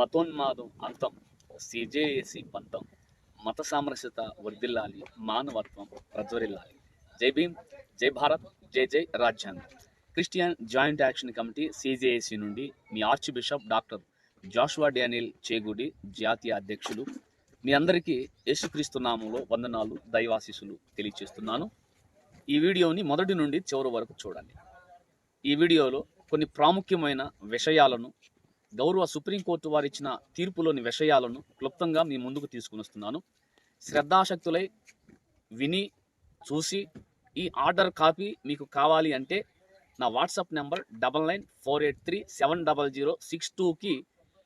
మతోన్మాదం అంతం. సిజేఏసి పంతం. మత సామరస్యత వర్ధిల్లాలి. మానవత్వం ప్రజ్వరిల్లాలి. జై భీమ్ జై భారత్ జై జై రాజ్యాంగం. Christian joint action committee CJAC నుండి మీ archbishop doctor Jashuva Daniel Chegudi జాతీయ అధ్యక్షులు. మీ అందరికీ యేసుక్రీస్తు నామంలో వందనాలు దైవాశీసులు తెలియచేస్తున్నాను. ఈ వీడియోని మొదటి నుండి చివరి వరకు చూడండి. ఈ వీడియోలో కొన్ని ప్రాముఖ్యమైన విషయాలను గౌరవ సుప్రీంకోర్టు వారు ఇచ్చిన తీర్పులోని విషయాలను క్లుప్తంగా మీ ముందుకు తీసుకుని వస్తున్నాను శ్రద్ధాశక్తులై విని చూసి ఈ ఆర్డర్ కాపీ మీకు కావాలి అంటే నా WhatsApp number double nine four eight three seven double zero six టూకి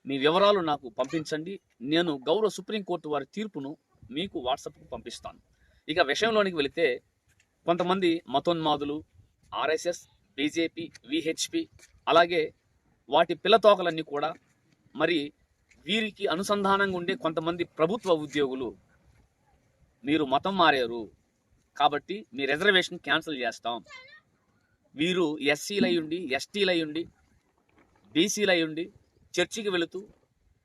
మీ వివరాలు నాకు పంపించండి. నేను గౌరవ సుప్రీంకోర్టు వారి తీర్పును మీకు వాట్సాప్కు పంపిస్తాను. ఇక విషయంలోనికి వెళితే కొంతమంది మతోన్మాదులు ఆర్ఎస్ఎస్ బీజేపీ విహెచ్పి అలాగే వాటి పిల్లతోకలన్నీ కూడా మరి వీరికి అనుసంధానంగా ఉండే కొంతమంది ప్రభుత్వ ఉద్యోగులు మీరు మతం మారారు కాబట్టి మీ రిజర్వేషన్ క్యాన్సిల్ చేస్తాం. వీరు ఎస్సీలు అయ్యుండి ఎస్టీలు అయ్యుండి బీసీలు అయ్యుండి చర్చికి వెళుతూ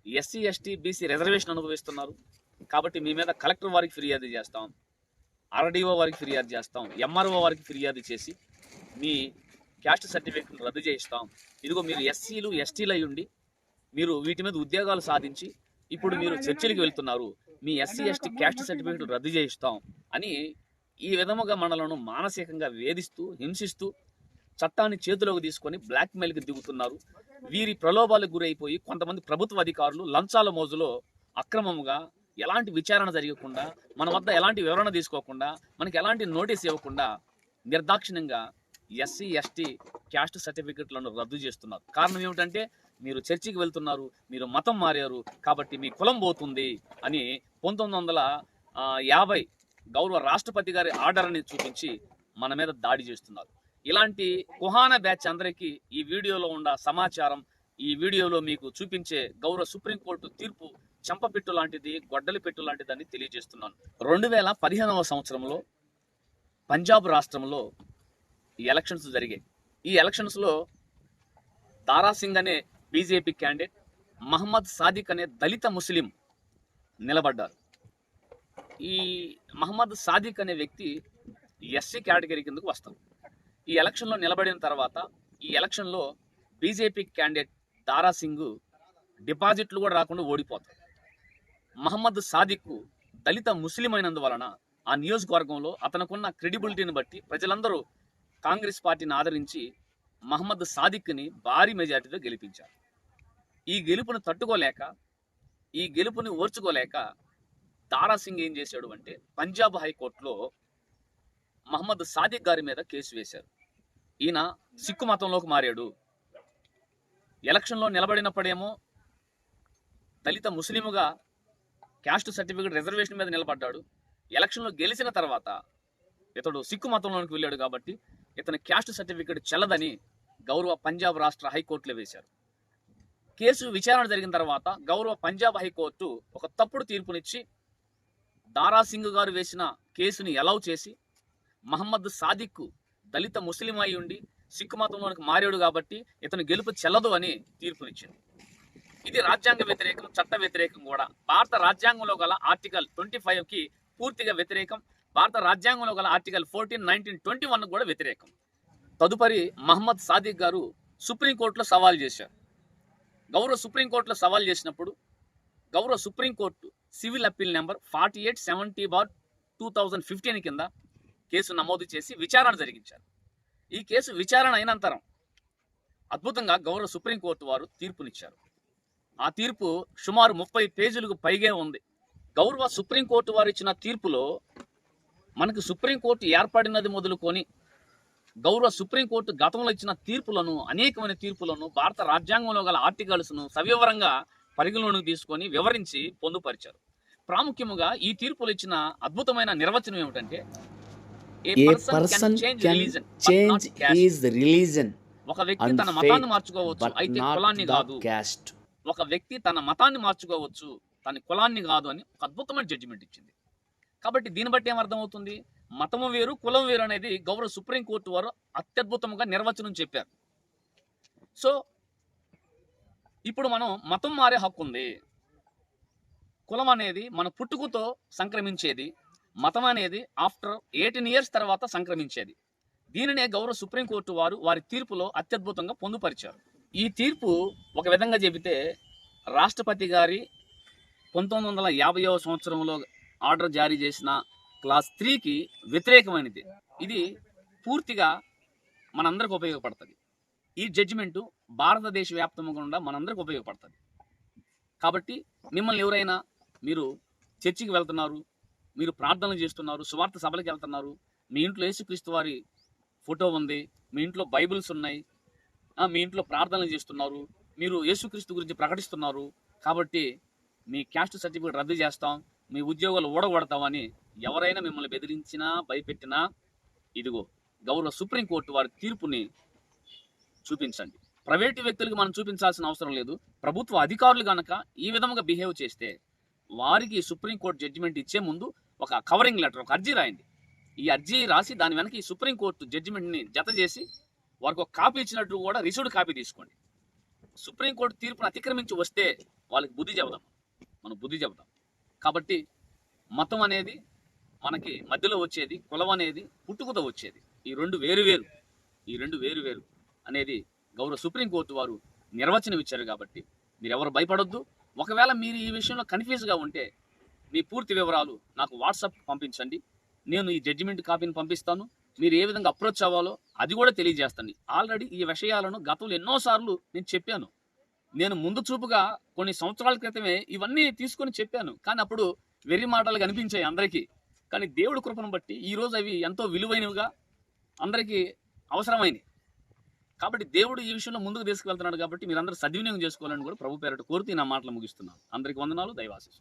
ఎస్సీ ఎస్టీ బీసీ రిజర్వేషన్ అనుభవిస్తున్నారు. కాబట్టి మీ మీద కలెక్టర్ వారికి ఫిర్యాదు చేస్తాం. ఆర్డీఓ వారికి ఫిర్యాదు చేస్తాం. ఎంఆర్ఓ వారికి ఫిర్యాదు చేసి మీ క్యాస్ట్ సర్టిఫికేట్ రద్దు చేయిస్తాం. ఇదిగో మీరు ఎస్సీలు ఎస్టీలు ఉండి మీరు వీటి మీద ఉద్యోగాలు సాధించి ఇప్పుడు మీరు చర్చిలకు వెళ్తున్నారు. మీ ఎస్సీ ఎస్టీ క్యాస్ట్ సర్టిఫికేట్ రద్దు చేయిస్తాం అని ఈ విధముగా మనలను మానసికంగా వేధిస్తూ హింసిస్తూ చట్టాన్ని చేతిలోకి తీసుకొని బ్లాక్మెయిల్కి దిగుతున్నారు. వీరి ప్రలోభాలకు గురైపోయి కొంతమంది ప్రభుత్వ అధికారులు లంచాల మోజులో అక్రమముగా ఎలాంటి విచారణ జరగకుండా మన వద్ద ఎలాంటి వివరణ తీసుకోకుండా మనకి ఎలాంటి నోటీస్ ఇవ్వకుండా నిర్దాక్షిణ్యంగా ఎస్సీ ఎస్టీ క్యాస్ట్ సర్టిఫికెట్లను రద్దు చేస్తున్నారు. కారణం ఏమిటంటే మీరు చర్చికి వెళ్తున్నారు మీరు మతం మారారు కాబట్టి మీ కులం పోతుంది అని పంతొమ్మిది వందల యాభై గౌరవ రాష్ట్రపతి గారి ఆర్డర్ని చూపించి మన మీద దాడి చేస్తున్నారు. ఇలాంటి కుహాన బ్యాచ్ అందరికీ ఈ వీడియోలో ఉన్న సమాచారం ఈ వీడియోలో మీకు చూపించే గౌరవ సుప్రీంకోర్టు తీర్పు చెంపపెట్టు లాంటిది గొడ్డలి పెట్టు లాంటిదని తెలియజేస్తున్నాను. రెండు వేల పదిహేనవ సంవత్సరంలో పంజాబ్ రాష్ట్రంలో ఈ ఎలక్షన్స్ జరిగాయి. ఈ ఎలక్షన్స్లో తారాసింగ్ అనే బీజేపీ క్యాండిడేట్ మహమ్మద్ సాదిక్ అనే దళిత ముస్లిం నిలబడ్డారు. ఈ మహమ్మద్ సాదిక్ అనే వ్యక్తి ఎస్సీ కేటగిరీ కిందకు వస్తారు ఈ ఎలక్షన్లో నిలబడిన తర్వాత ఈ ఎలక్షన్లో బీజేపీ క్యాండిడేట్ దారా సింగ్ డిపాజిట్లు కూడా రాకుండా ఓడిపోతారు మహమ్మద్ సాదిక్ దళిత ముస్లిం అయినందువలన ఆ నియోజకవర్గంలో అతనుకున్న క్రెడిబిలిటీని బట్టి ప్రజలందరూ కాంగ్రెస్ పార్టీని ఆదరించి మహమ్మద్ సాదిక్ని భారీ మెజార్టీతో గెలిపించారు. ఈ గెలుపును తట్టుకోలేక ఈ గెలుపుని ఓర్చుకోలేక తారాసింగ్ ఏం చేశాడు అంటే పంజాబ్ హైకోర్టులో మహమ్మద్ సాదిక్ గారి మీద కేసు వేశారు. ఈయన సిక్కు మతంలోకి మారాడు. ఎలక్షన్లో నిలబడినప్పుడేమో దళిత ముస్లిముగా క్యాస్ట్ సర్టిఫికేట్ రిజర్వేషన్ మీద నిలబడ్డాడు. ఎలక్షన్లో గెలిచిన తర్వాత ఇతడు సిక్కు మతంలోనికి వెళ్ళాడు కాబట్టి ఇతని క్యాస్ట్ సర్టిఫికేట్ చెల్లదని గౌరవ పంజాబ్ రాష్ట్ర హైకోర్టులో వేశారు. కేసు విచారణ జరిగిన తర్వాత గౌరవ పంజాబ్ హైకోర్టు ఒక తప్పుడు తీర్పునిచ్చి దారాసింగ్ గారు వేసిన కేసుని ఎలౌ చేసి మహమ్మద్ సాదిక్ దళిత ముస్లిం అయి ఉండి సిక్కు మతంలోనికి మారాడు కాబట్టి ఇతను గెలుపు చెల్లదు అని తీర్పునిచ్చింది. ఇది రాజ్యాంగ వ్యతిరేకం చట్ట వ్యతిరేకం కూడా. భారత రాజ్యాంగంలో గల ఆర్టికల్ ట్వంటీ కి పూర్తిగా వ్యతిరేకం. భారత రాజ్యాంగంలో గల article fourteen nineteen twenty one కూడా వ్యతిరేకం. తదుపరి మహమ్మద్ సాదిక్ గారు సుప్రీంకోర్టులో సవాల్ చేశారు. గౌరవ సుప్రీంకోర్టులో సవాల్ చేసినప్పుడు గౌరవ supreme court civil appeal number forty eight seventy bar two thousand fifteen కింద కేసు నమోదు చేసి విచారణ జరిగించారు. ఈ కేసు విచారణ అయినంతరం అద్భుతంగా గౌరవ సుప్రీంకోర్టు వారు తీర్పునిచ్చారు. ఆ తీర్పు సుమారు ముప్పై పేజీలకు పైగే ఉంది. గౌరవ సుప్రీంకోర్టు వారు ఇచ్చిన తీర్పులో మనకు సుప్రీంకోర్టు ఏర్పడినది మొదలుకొని గౌరవ సుప్రీంకోర్టు గతంలో ఇచ్చిన తీర్పులను అనేకమైన తీర్పులను భారత రాజ్యాంగంలో గల ఆర్టికల్స్ను సవివరంగా పరిగణలోకి తీసుకొని వివరించి పొందుపరిచారు. ప్రాముఖ్యముగా ఈ తీర్పులు ఇచ్చిన అద్భుతమైన నిర్వచనం ఏమిటంటే ఒక వ్యక్తి తన మతాన్ని మార్చుకోవచ్చు అయితే కులాన్ని కాదు. ఒక వ్యక్తి తన మతాన్ని మార్చుకోవచ్చు తన కులాన్ని కాదు అని ఒక అద్భుతమైన జడ్జిమెంట్ ఇచ్చింది. కాబట్టి దీన్ని బట్టి ఏమర్థమవుతుంది మతము వేరు కులం వేరు అనేది గౌరవ సుప్రీంకోర్టు వారు అత్యద్భుతంగా నిర్వచనం చెప్పారు. సో ఇప్పుడు మనం మతం మారే హక్కు ఉంది. కులం అనేది మన పుట్టుకతో సంక్రమించేది. మతం అనేది ఆఫ్టర్ ఎయిటీన్ ఇయర్స్ తర్వాత సంక్రమించేది. దీనినే గౌరవ సుప్రీంకోర్టు వారు వారి తీర్పులో అత్యద్భుతంగా పొందుపరిచారు. ఈ తీర్పు ఒక విధంగా చెబితే రాష్ట్రపతి గారి పంతొమ్మిది వందల యాభైవ సంవత్సరంలో ఆర్డర్ జారీ చేసిన క్లాస్ త్రీకి వ్యతిరేకమైనది. ఇది పూర్తిగా మనందరికి ఉపయోగపడుతుంది. ఈ జడ్జిమెంటు భారతదేశ వ్యాప్తంగా గుండా మనందరికి ఉపయోగపడుతుంది. కాబట్టి మిమ్మల్ని ఎవరైనా మీరు చర్చికి వెళ్తున్నారు మీరు ప్రార్థనలు చేస్తున్నారు సువార్త సభలకు వెళ్తున్నారు మీ ఇంట్లో యేసుక్రీస్తు వారి ఫోటో ఉంది మీ ఇంట్లో బైబిల్స్ ఉన్నాయి మీ ఇంట్లో ప్రార్థనలు చేస్తున్నారు మీరు యేసుక్రీస్తు గురించి ప్రకటిస్తున్నారు కాబట్టి మీ క్యాస్ట్ సర్టిఫికేట్ రద్దు చేస్తాం మీ ఉద్యోగాలు ఊడగొడతామని ఎవరైనా మిమ్మల్ని బెదిరించినా భయపెట్టినా ఇదిగో గౌరవ సుప్రీంకోర్టు వారి తీర్పుని చూపించండి. ప్రైవేటు వ్యక్తులకు మనం చూపించాల్సిన అవసరం లేదు. ప్రభుత్వ అధికారులు కనుక ఈ విధంగా బిహేవ్ చేస్తే వారికి సుప్రీంకోర్టు జడ్జిమెంట్ ఇచ్చే ముందు ఒక కవరింగ్ లెటర్ ఒక అర్జీ రాయండి. ఈ అర్జీ రాసి దాని వెనక ఈ సుప్రీంకోర్టు జడ్జిమెంట్ని జత చేసి వారికి ఒక కాపీ ఇచ్చినట్టు కూడా రిసీవ్డ్ కాపీ తీసుకోండి. సుప్రీంకోర్టు తీర్పును అతిక్రమించి వస్తే వాళ్ళకి బుద్ధి చెబుదాం. మనం బుద్ధి చెబుదాం. కాబట్టి మతం అనేది మనకి మధ్యలో వచ్చేది కులం అనేది పుట్టుకతో వచ్చేది. ఈ రెండు వేరు వేరు ఈ రెండు వేరు వేరు అనేది గౌరవ సుప్రీంకోర్టు వారు నిర్వచనం ఇచ్చారు కాబట్టి మీరు ఎవరు భయపడొద్దు. ఒకవేళ మీరు ఈ విషయంలో కన్ఫ్యూజ్గా ఉంటే మీ పూర్తి వివరాలు నాకు వాట్సాప్ పంపించండి. నేను ఈ జడ్జిమెంట్ కాపీని పంపిస్తాను. మీరు ఏ విధంగా అప్రోచ్ అవ్వాలో అది కూడా తెలియజేస్తాను. ఆల్రెడీ ఈ విషయాలను గతంలో ఎన్నోసార్లు నేను చెప్పాను. నేను ముందు చూపుగా కొన్ని సంవత్సరాల క్రితమే ఇవన్నీ తీసుకొని చెప్పాను. కానీ అప్పుడు వెర్రి మాటలు కనిపించాయి అందరికీ. కానీ దేవుడి కృపను బట్టి ఈ రోజు అవి ఎంతో విలువైనవిగా అందరికీ అవసరమైనవి కాబట్టి దేవుడు ఈ విషయంలో ముందుకు తీసుకువెళ్తున్నాడు కాబట్టి మీరందరూ సద్వినియోగం చేసుకోవాలని కూడా ప్రభు పేరట కోరుతూ ఈ నా మాటలు ముగిస్తున్నాను. అందరికీ వందనాలు. దైవాశిష్